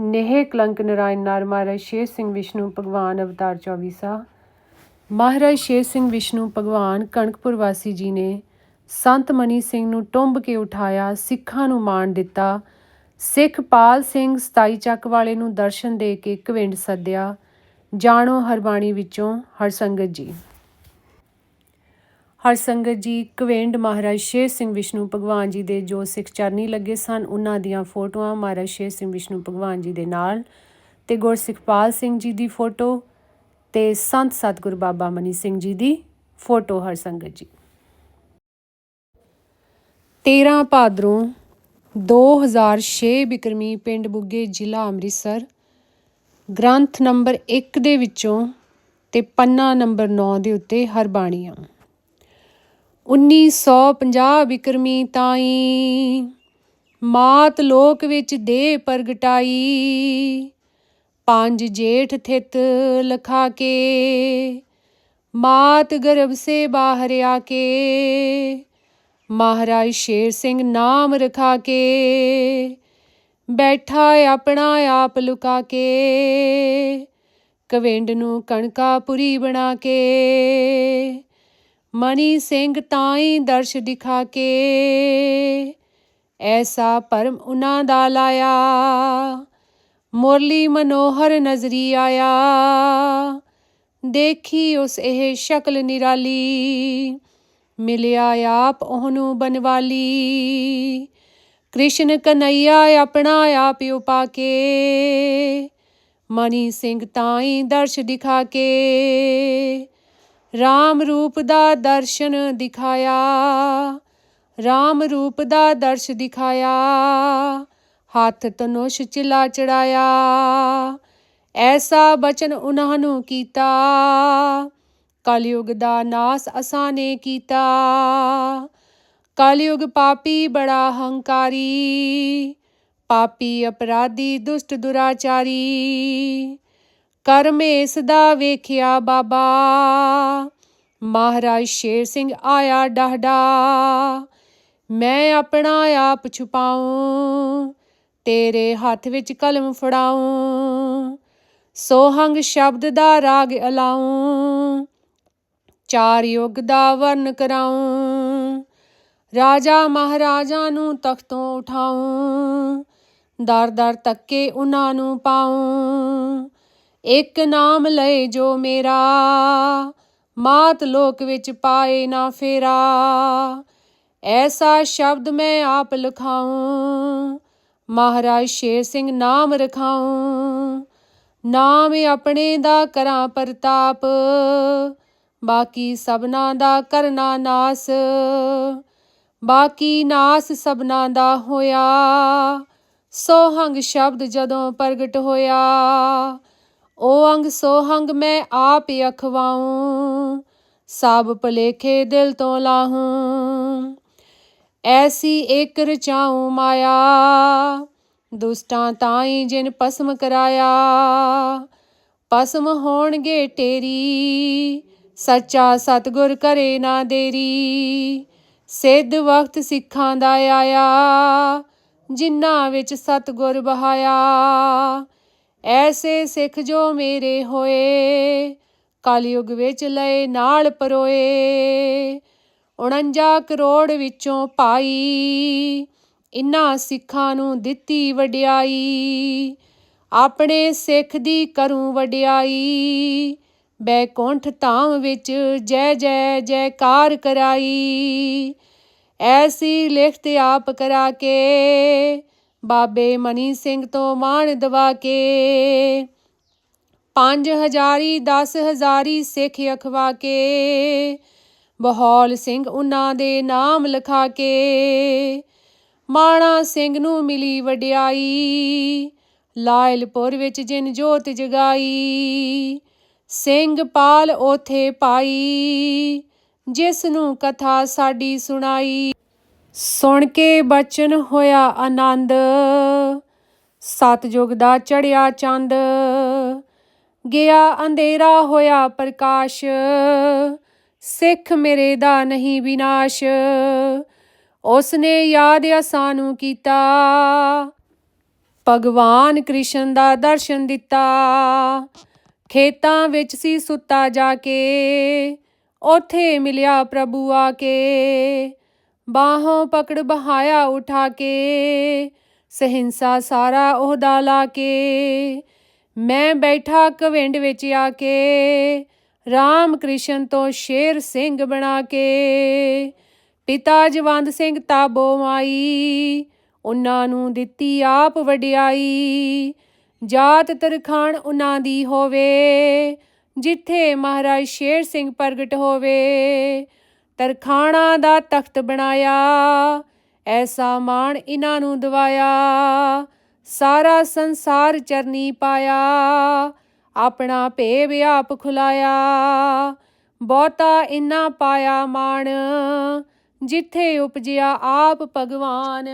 ਨੇਹ ਕਲੰਕ ਨਰਾਇਣ ਨਾਰ ਮਹਾਰਾਜ ਸ਼ੇਰ ਸਿੰਘ ਵਿਸ਼ਨੂੰ ਭਗਵਾਨ ਅਵਤਾਰ 24ਸਾ ਮਹਾਰਾਜ ਸ਼ੇਰ ਸਿੰਘ ਵਿਸ਼ਨੂੰ ਭਗਵਾਨ ਕਣਕਪੁਰ ਵਾਸੀ ਜੀ ਨੇ ਸੰਤ ਮਨੀ ਸਿੰਘ ਨੂੰ ਟੁੰਬ ਕੇ ਉਠਾਇਆ, ਸਿੱਖਾਂ ਨੂੰ ਮਾਣ ਦਿੱਤਾ। ਸਿੱਖ ਪਾਲ ਸਿੰਘ 27 ਚੱਕ ਵਾਲੇ ਨੂੰ ਦਰਸ਼ਨ ਦੇ ਕੇ ਕਵਿੰਡ ਸੱਦਿਆ। ਜਾਣੋ ਹਰਬਾਣੀ ਵਿੱਚੋਂ ਹਰਸੰਗਤ ਜੀ। ਹਰਸੰਗਤ ਜੀ ਕਵਿੰਡ ਮਹਾਰਾਜ ਸ਼ੇਰ ਸਿੰਘ ਵਿਸ਼ਨੂੰ ਭਗਵਾਨ ਜੀ ਦੇ ਜੋ ਸਿੱਖ ਚਰਨੀ ਲੱਗੇ ਸਨ, ਉਹਨਾਂ ਦੀਆਂ ਫੋਟੋਆਂ ਮਹਾਰਾਜ ਸ਼ੇਰ ਸਿੰਘ ਵਿਸ਼ਨੂੰ ਭਗਵਾਨ ਜੀ ਦੇ ਨਾਲ ਤੇ ਗੁਰਸਿੱਖਪਾਲ ਸਿੰਘ ਜੀ ਦੀ ਫੋਟੋ ਤੇ ਸੰਤ ਸਤਿਗੁਰ ਬਾਬਾ ਮਨੀ ਸਿੰਘ ਜੀ ਦੀ ਫੋਟੋ ਹਰਸੰਗਤ ਜੀ। 13 ਭਾਦਰੋਂ 2006 ਬਿਕਰਮੀ ਪਿੰਡ ਬੁੱਗੇ ਜ਼ਿਲ੍ਹਾ ਅੰਮ੍ਰਿਤਸਰ, ਗ੍ਰੰਥ ਨੰਬਰ 1 ਦੇ ਵਿੱਚੋਂ ਤੇ ਪੰਨਾ ਨੰਬਰ 9 ਦੇ ਉੱਤੇ ਹਰਬਾਣੀਆਂ 1950 ਬਿਕਰਮੀ ਤਾਈ ਮਾਤ ਲੋਕ ਵਿੱਚ ਦੇ ਪ੍ਰਗਟਾਈ। ਪੰਜ ਜੇਠ ਥਿਤ ਲਖਾ ਕੇ ਮਾਤ ਗਰਭ ਸੇ ਬਾਹਰ ਆ ਕੇ ਮਹਾਰਾਜ ਸ਼ੇਰ ਸਿੰਘ ਨਾਮ ਰਖਾ ਕੇ ਬੈਠਾ ਆਪਣਾ ਆਪ ਲੁਕਾ ਕੇ ਕਵਿੰਡ ਨੂੰ ਕਣਕਾਪੁਰੀ ਬਣਾ ਕੇ ਮਨੀ ਸਿੰਘ ਤਾਈ ਦਰਸ਼ ਦਿਖਾ ਕੇ, ਐਸਾ ਪਰਮ ਉਹਨਾਂ ਦਾ ਲਾਇਆ। ਮੁਰਲੀ ਮਨੋਹਰ ਨਜ਼ਰੀ ਆਇਆ। ਦੇਖੀ ਉਸ ਇਹ ਸ਼ਕਲ ਨਿਰਾਲੀ। ਮਿਲਿਆ ਆਪ ਉਹਨੂੰ ਬਨਵਾਲੀ। ਕ੍ਰਿਸ਼ਨ ਕਨਈਆ ਆਪਣਾ ਆਪ ਉਪਾ ਕੇ, ਮਨੀ ਸਿੰਘ ਤਾਈ ਦਰਸ਼ ਦਿਖਾ ਕੇ ਰਾਮ ਰੂਪ ਦਾ ਦਰਸ਼ਨ ਦਿਖਾਇਆ, ਰਾਮ ਰੂਪ ਦਾ ਦਰਸ਼ ਦਿਖਾਇਆ, ਹੱਥ ਤਨੁਸ਼ ਚਿਲਾ ਚੜਾਇਆ। ਐਸਾ ਬਚਨ ਉਹਨਾਂ ਨੂੰ ਕੀਤਾ, ਕਲਯੁਗ ਦਾ ਨਾਸ ਅਸਾਂ ਨੇ ਕੀਤਾ। ਕਲਯੁਗ ਪਾਪੀ ਬੜਾ ਹੰਕਾਰੀ, ਪਾਪੀ ਅਪਰਾਧੀ ਦੁਸ਼ਟ ਦੁਰਾਚਾਰੀ। ਕਰਮ ਇਸ ਦਾ ਵੇਖਿਆ ਬਾਬਾ। ਮਹਾਰਾਜ ਸ਼ੇਰ ਸਿੰਘ ਆਇਆ ਡਾਹਡਾ। ਮੈਂ ਆਪਣਾ ਆਪ ਛੁਪਾਉਂ, ਤੇਰੇ ਹੱਥ ਵਿੱਚ ਕਲਮ ਫੜਾਉਂ। ਸੋਹੰਗ ਸ਼ਬਦ ਦਾ ਰਾਗ ਅਲਾਉਂ, ਚਾਰ ਯੁੱਗ ਦਾ ਵਰਨ ਕਰਾਉਂ। ਰਾਜਾ ਮਹਾਰਾਜਾ ਨੂੰ ਤਖਤੋਂ ਉਠਾਉਂ, ਦਰ ਦਰ ਤੱਕੇ ਉਹਨਾਂ ਨੂੰ ਪਾਉਂ। ਇੱਕ ਨਾਮ ਲਏ ਜੋ ਮੇਰਾ। ਮਾਤ ਲੋਕ ਵਿੱਚ ਪਾਏ ਨਾ ਫੇਰਾ। ਐਸਾ ਸ਼ਬਦ ਮੈਂ ਆਪ ਲਿਖਾਉਂ। ਮਹਾਰਾਜ ਸ਼ੇਰ ਸਿੰਘ ਨਾਮ ਰਖਾਉਂ। ਨਾਮ ਆਪਣੇ ਦਾ ਕਰਾਂ ਪ੍ਰਤਾਪ। ਬਾਕੀ ਸਭਨਾ ਦਾ ਕਰਨਾ ਨਾਸ। ਬਾਕੀ ਨਾਸ ਸਭਨਾ ਦਾ ਹੋਇਆ। ਸੋਹੰਗ ਸ਼ਬਦ ਜਦੋਂ ਪ੍ਰਗਟ ਹੋਇਆ। ਉਹ ਅੰਗ ਸੋਹੰਗ ਮੈਂ ਆਪ ਅਖਵਾਉਂ, ਸਭ ਭਲੇਖੇ ਦਿਲ ਤੋਂ ਲਾਹੂੰ। ਐਸੀ ਏਕ ਰਚਾਉ ਮਾਇਆ, ਦੁਸ਼ਟਾਂ ਤਾਈ ਜਿਨ ਪਸਮ ਕਰਾਇਆ। ਪਸਮ ਹੋਣਗੇ ਟੇਰੀ ਸੱਚਾ ਸਤਗੁਰ ਕਰੇ ਨਾ ਦੇਰੀ। ਸਿੱਧ ਵਕਤ ਸਿੱਖਾਂ ਦਾ ਆਇਆ, ਜਿਨ੍ਹਾਂ ਵਿੱਚ ਸਤਗੁਰ ਬਹਾਇਆ ਐਸੇ ਸਿੱਖ ਜੋ ਮੇਰੇ ਹੋਏ, ਕਲਯੁਗ ਵਿੱਚ ਲਏ ਨਾਲ ਪਰੋਏ। 49 ਕਰੋੜ ਵਿੱਚੋਂ ਪਾਈ, ਇਨ੍ਹਾਂ ਸਿੱਖਾਂ ਨੂੰ ਦਿੱਤੀ ਵਡਿਆਈ। ਆਪਣੇ ਸਿੱਖ ਦੀ ਕਰੂੰ ਵਡਿਆਈ, ਬੈਕੁੰਠ ਧਾਮ ਵਿੱਚ ਜੈ ਜੈ ਜੈਕਾਰ ਕਰਾਈ। ਐਸੀ ਲਿਖਤ ਆਪ ਕਰਾ ਕੇ ਬਾਬੇ ਮਨੀ ਸਿੰਘ ਤੋਂ ਮਾਣ ਦਵਾ ਕੇ। ਪੰਜ ਹਜ਼ਾਰੀ, ਦਸ ਹਜ਼ਾਰੀ ਸਿੱਖ ਅਖਵਾ ਕੇ। ਬਹੌਲ ਸਿੰਘ ਉਹਨਾਂ ਦੇ ਨਾਮ ਲਿਖਾ ਕੇ। ਮਾਣਾ ਸਿੰਘ ਨੂੰ ਮਿਲੀ ਵਡਿਆਈ। ਲਾਇਲਪੁਰ ਵਿੱਚ ਜਿਨ ਜੋਤ ਜਗਾਈ। ਸਿੰਘ ਪਾਲ ਉਥੇ ਪਾਈ। ਜਿਸ ਨੂੰ ਕਥਾ ਸਾਡੀ ਸੁਣਾਈ। ਸੁਣ ਕੇ ਬਚਨ ਹੋਇਆ ਆਨੰਦ ਸਤਜੁਗ ਦਾ ਚੜਿਆ ਚੰਦ, ਗਿਆ ਅੰਧੇਰਾ ਹੋਇਆ ਪ੍ਰਕਾਸ਼, ਸਿੱਖ ਮੇਰੇ ਦਾ ਨਹੀਂ ਵਿਨਾਸ਼ ਉਸ ਨੇ ਯਾਦ ਅਸਾਂ ਨੂੰ ਕੀਤਾ, ਭਗਵਾਨ ਕ੍ਰਿਸ਼ਨ ਦਾ ਦਰਸ਼ਨ ਦਿੱਤਾ, ਖੇਤਾਂ ਵਿੱਚ ਸੀ ਸੁੱਤਾ ਜਾ ਕੇ, ਉਥੇ ਮਿਲਿਆ ਪ੍ਰਭੂ ਆ ਕੇ ਬਾਹੋਂ ਪਕੜ ਬਹਾਇਆ ਉਠਾ ਕੇ, ਸਹਿੰਸਾ ਸਾਰਾ ਉਹਦਾ ਲਾ ਕੇ। ਮੈਂ ਬੈਠਾ ਕਵਿੰਡ ਵਿੱਚ ਆ ਕੇ, ਰਾਮ ਕ੍ਰਿਸ਼ਨ ਤੋਂ ਸ਼ੇਰ ਸਿੰਘ ਬਣਾ ਕੇ। ਪਿਤਾ ਜਵੰਦ ਸਿੰਘ ਤਾਬੋ ਮਾਈ ਉਹਨਾਂ ਨੂੰ ਦਿੱਤੀ ਆਪ ਵਡਿਆਈ। ਜਾਤ ਤਰਖਾਣ ਉਹਨਾਂ ਦੀ ਹੋਵੇ, ਜਿੱਥੇ ਮਹਾਰਾਜ ਸ਼ੇਰ ਸਿੰਘ ਪ੍ਰਗਟ ਹੋਵੇ। ਤਰਖਾਣਾ ਦਾ ਤਖਤ ਬਣਾਇਆ, ਐਸਾ ਮਾਣ ਇਹਨਾਂ ਨੂੰ ਦਵਾਇਆ, ਸਾਰਾ ਸੰਸਾਰ ਚਰਨੀ ਪਾਇਆ, ਆਪਣਾ ਭੇਵ ਆਪ ਖੁਲਾਇਆ, ਬਹੁਤਾ ਇੰਨਾ ਪਾਇਆ ਮਾਣ, ਜਿੱਥੇ ਉਪਜਿਆ ਆਪ ਭਗਵਾਨ।